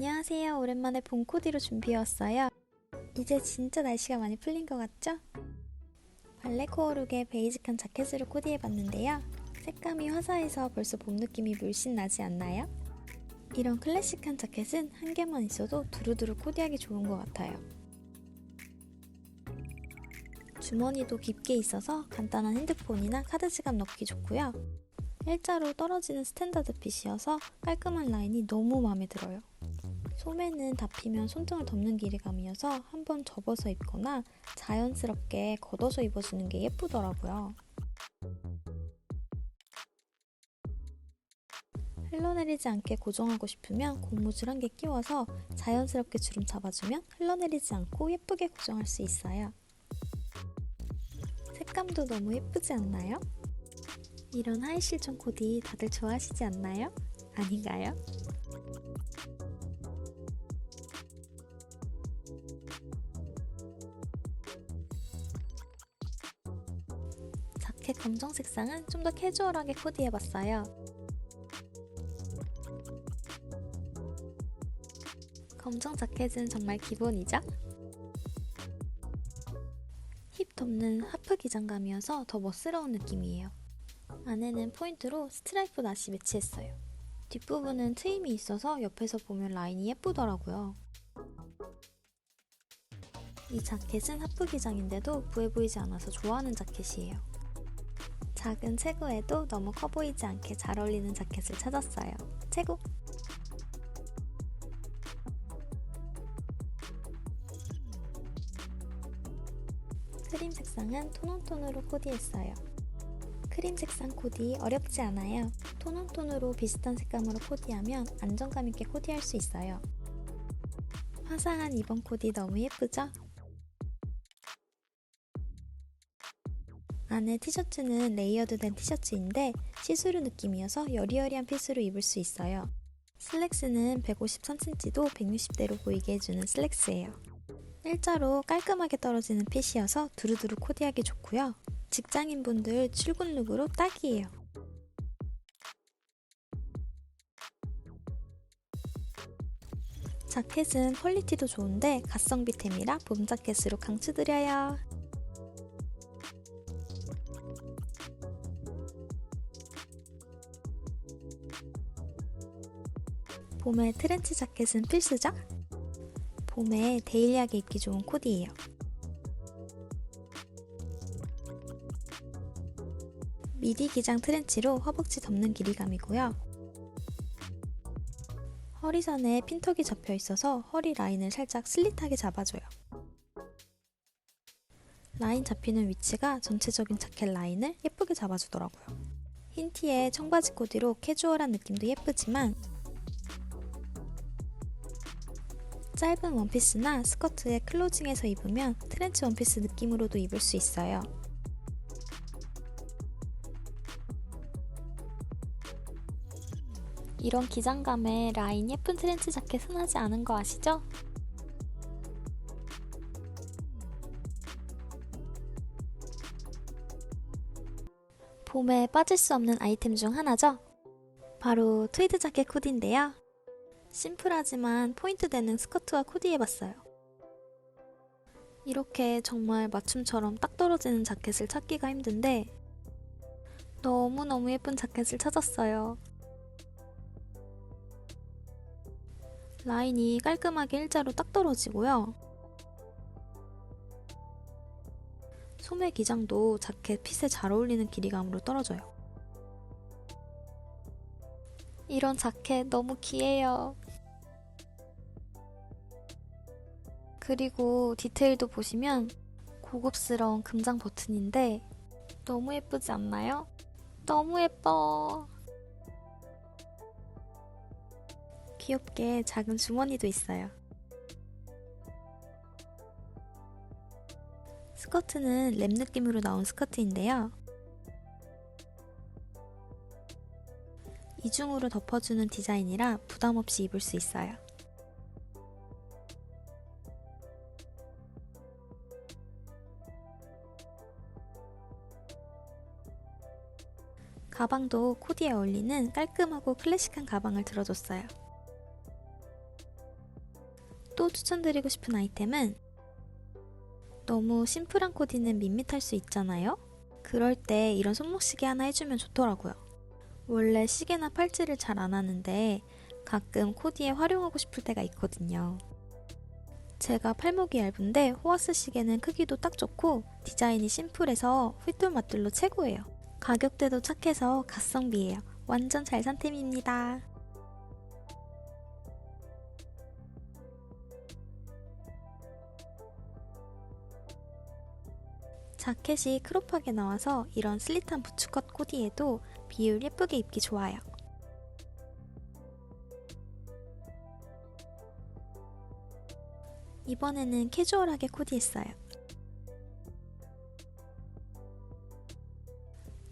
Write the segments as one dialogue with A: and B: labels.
A: 안녕하세요. 오랜만에 봄 코디로 준비해왔어요. 이제 진짜 날씨가 많이 풀린 것 같죠? 발레 코어룩에 베이직한 자켓으로 코디해봤는데요. 색감이 화사해서 벌써 봄 느낌이 물씬 나지 않나요? 이런 클래식한 자켓은 한 개만 있어도 두루두루 코디하기 좋은 것 같아요. 주머니도 깊게 있어서 간단한 핸드폰이나 카드 지갑 넣기 좋고요. 일자로 떨어지는 스탠다드 핏이어서 깔끔한 라인이 너무 마음에 들어요. 소매는 닫히면 손등을 덮는 길이감이어서 한번 접어서 입거나 자연스럽게 걷어서 입어주는 게 예쁘더라고요. 흘러내리지 않게 고정하고 싶으면 고무줄 한 개 끼워서 자연스럽게 주름 잡아주면 흘러내리지 않고 예쁘게 고정할 수 있어요. 색감도 너무 예쁘지 않나요? 이런 하이 실전 코디 다들 좋아하시지 않나요? 아닌가요? 색상은 좀 더 캐주얼하게 코디해봤어요. 검정 자켓은 정말 기본이죠? 힙 덮는 하프 기장감이어서 더 멋스러운 느낌이에요. 안에는 포인트로 스트라이프 나시 매치했어요. 뒷부분은 트임이 있어서 옆에서 보면 라인이 예쁘더라고요. 이 자켓은 하프 기장인데도 부해 보이지 않아서 좋아하는 자켓이에요. 작은 체구에도 너무 커 보이지 않게 잘 어울리는 자켓을 찾았어요. 최고! 크림 색상은 톤온톤으로 코디했어요. 크림 색상 코디 어렵지 않아요. 톤온톤으로 비슷한 색감으로 코디하면 안정감 있게 코디할 수 있어요. 화사한 이번 코디 너무 예쁘죠? 안에 티셔츠는 레이어드된 티셔츠인데 시스루 느낌이어서 여리여리한 핏으로 입을 수 있어요. 슬랙스는 153cm도 160대로 보이게 해주는 슬랙스예요. 일자로 깔끔하게 떨어지는 핏이어서 두루두루 코디하기 좋고요. 직장인분들 출근 룩으로 딱이에요. 자켓은 퀄리티도 좋은데 가성비템이라 봄 자켓으로 강추드려요. 봄에 트렌치 자켓은 필수죠? 봄에 데일리하게 입기 좋은 코디예요. 미디 기장 트렌치로 허벅지 덮는 길이감이고요. 허리선에 핀턱이 잡혀 있어서 허리 라인을 살짝 슬릿하게 잡아줘요. 라인 잡히는 위치가 전체적인 자켓 라인을 예쁘게 잡아주더라고요. 흰 티에 청바지 코디로 캐주얼한 느낌도 예쁘지만 짧은 원피스나 스커트에 클로징해서 입으면 트렌치 원피스 느낌으로도 입을 수 있어요. 이런 기장감에 라인 예쁜 트렌치 자켓 흔하지 않은 거 아시죠? 봄에 빠질 수 없는 아이템 중 하나죠? 바로 트위드 자켓 코디인데요. 심플하지만 포인트 되는 스커트와 코디해봤어요. 이렇게 정말 맞춤처럼 딱 떨어지는 자켓을 찾기가 힘든데 너무너무 예쁜 자켓을 찾았어요. 라인이 깔끔하게 일자로 딱 떨어지고요. 소매 기장도 자켓 핏에 잘 어울리는 길이감으로 떨어져요. 이런 자켓 너무 귀해요. 그리고 디테일도 보시면 고급스러운 금장 버튼인데 너무 예쁘지 않나요? 너무 예뻐. 귀엽게 작은 주머니도 있어요. 스커트는 랩 느낌으로 나온 스커트인데요. 이중으로 덮어주는 디자인이라 부담없이 입을 수 있어요. 가방도 코디에 어울리는 깔끔하고 클래식한 가방을 들어줬어요. 또 추천드리고 싶은 아이템은 너무 심플한 코디는 밋밋할 수 있잖아요? 그럴 때 이런 손목시계 하나 해주면 좋더라고요. 원래 시계나 팔찌를 잘 안 하는데 가끔 코디에 활용하고 싶을 때가 있거든요. 제가 팔목이 얇은데 호화스 시계는 크기도 딱 좋고 디자인이 심플해서 휘뚤마뚤로 최고예요. 가격대도 착해서 가성비예요. 완전 잘 산 템입니다. 자켓이 크롭하게 나와서 이런 슬릿한 부츠컷 코디에도 비율 예쁘게 입기 좋아요. 이번에는 캐주얼하게 코디했어요.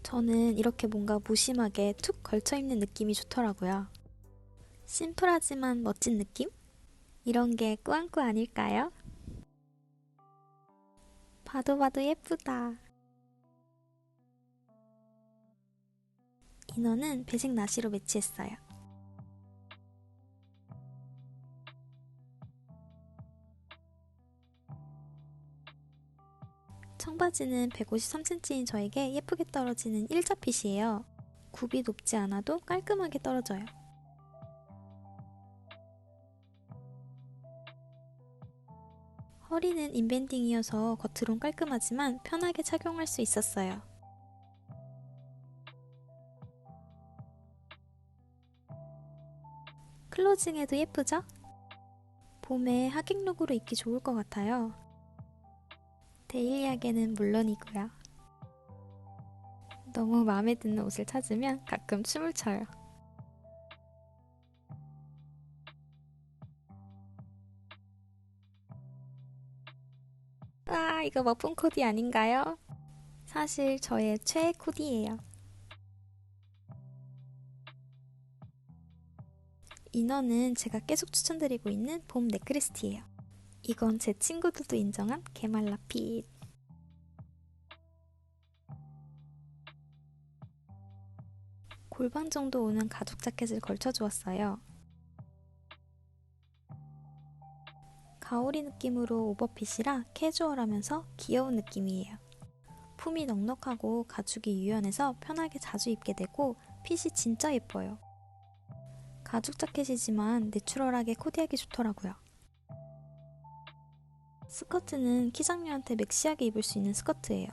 A: 저는 이렇게 뭔가 무심하게 툭 걸쳐입는 느낌이 좋더라고요. 심플하지만 멋진 느낌? 이런 게 꾸안꾸 아닐까요? 봐도 봐도 예쁘다. 이너는 배색 나시로 매치했어요. 청바지는 153cm인 저에게 예쁘게 떨어지는 일자핏이에요. 굽이 높지 않아도 깔끔하게 떨어져요. 허리는 인밴딩이어서 겉으론 깔끔하지만 편하게 착용할 수 있었어요. 클로징에도 예쁘죠? 봄에 하객룩으로 입기 좋을 것 같아요. 데일리하게는 물론이고요. 너무 마음에 드는 옷을 찾으면 가끔 춤을 춰요. 아, 이거 머품 코디 아닌가요? 사실 저의 최애 코디예요. 이너는 제가 계속 추천드리고 있는 봄 네크리스티예요. 이건 제 친구들도 인정한 개말라핏. 골반 정도 오는 가죽 자켓을 걸쳐 주었어요. 가오리 느낌으로 오버핏이라 캐주얼하면서 귀여운 느낌이에요. 품이 넉넉하고 가죽이 유연해서 편하게 자주 입게 되고 핏이 진짜 예뻐요. 가죽 자켓이지만 내추럴하게 코디하기 좋더라고요. 스커트는 키장녀한테 맥시하게 입을 수 있는 스커트예요.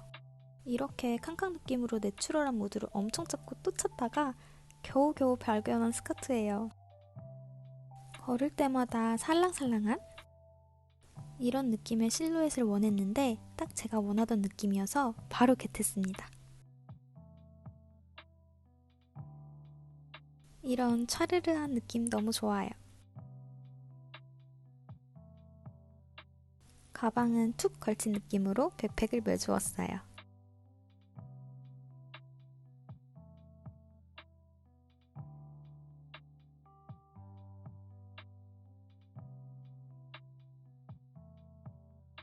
A: 이렇게 캉캉 느낌으로 내추럴한 무드를 엄청 찾고 또 찾다가 겨우겨우 발견한 스커트예요. 걸을 때마다 살랑살랑한? 이런 느낌의 실루엣을 원했는데 딱 제가 원하던 느낌이어서 바로 겟했습니다. 이런 차르르한 느낌 너무 좋아요. 가방은 툭 걸친 느낌으로 백팩을 매주었어요.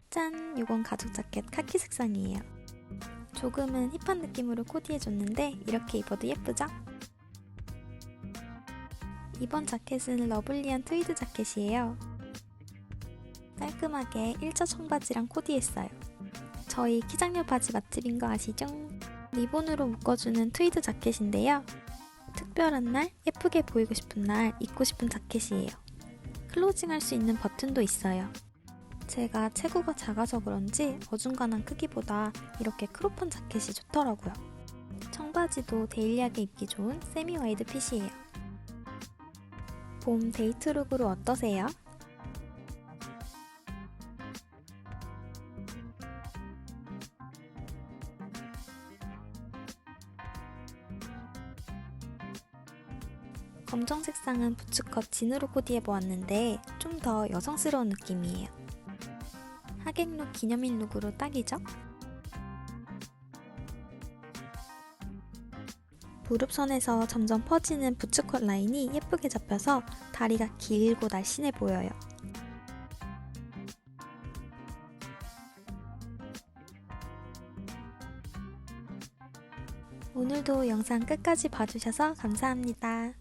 A: 짠! 이건 가죽 자켓 카키 색상이에요. 조금은 힙한 느낌으로 코디해줬는데 이렇게 입어도 예쁘죠? 이번 자켓은 러블리한 트위드 자켓이에요. 깔끔하게 일자 청바지랑 코디했어요. 저희 키장녀 바지 맛집인 거 아시죠? 리본으로 묶어주는 트위드 자켓인데요. 특별한 날, 예쁘게 보이고 싶은 날 입고 싶은 자켓이에요. 클로징할 수 있는 버튼도 있어요. 제가 체구가 작아서 그런지 어중간한 크기보다 이렇게 크롭한 자켓이 좋더라고요. 청바지도 데일리하게 입기 좋은 세미 와이드 핏이에요. 봄 데이트룩으로 어떠세요? 검정 색상은 부츠컷 진으로 코디해보았는데 좀 더 여성스러운 느낌이에요. 하객룩 기념일 룩으로 딱이죠? 무릎선에서 점점 퍼지는 부츠컷 라인이 예쁘게 잡혀서 다리가 길고 날씬해 보여요. 오늘도 영상 끝까지 봐주셔서 감사합니다.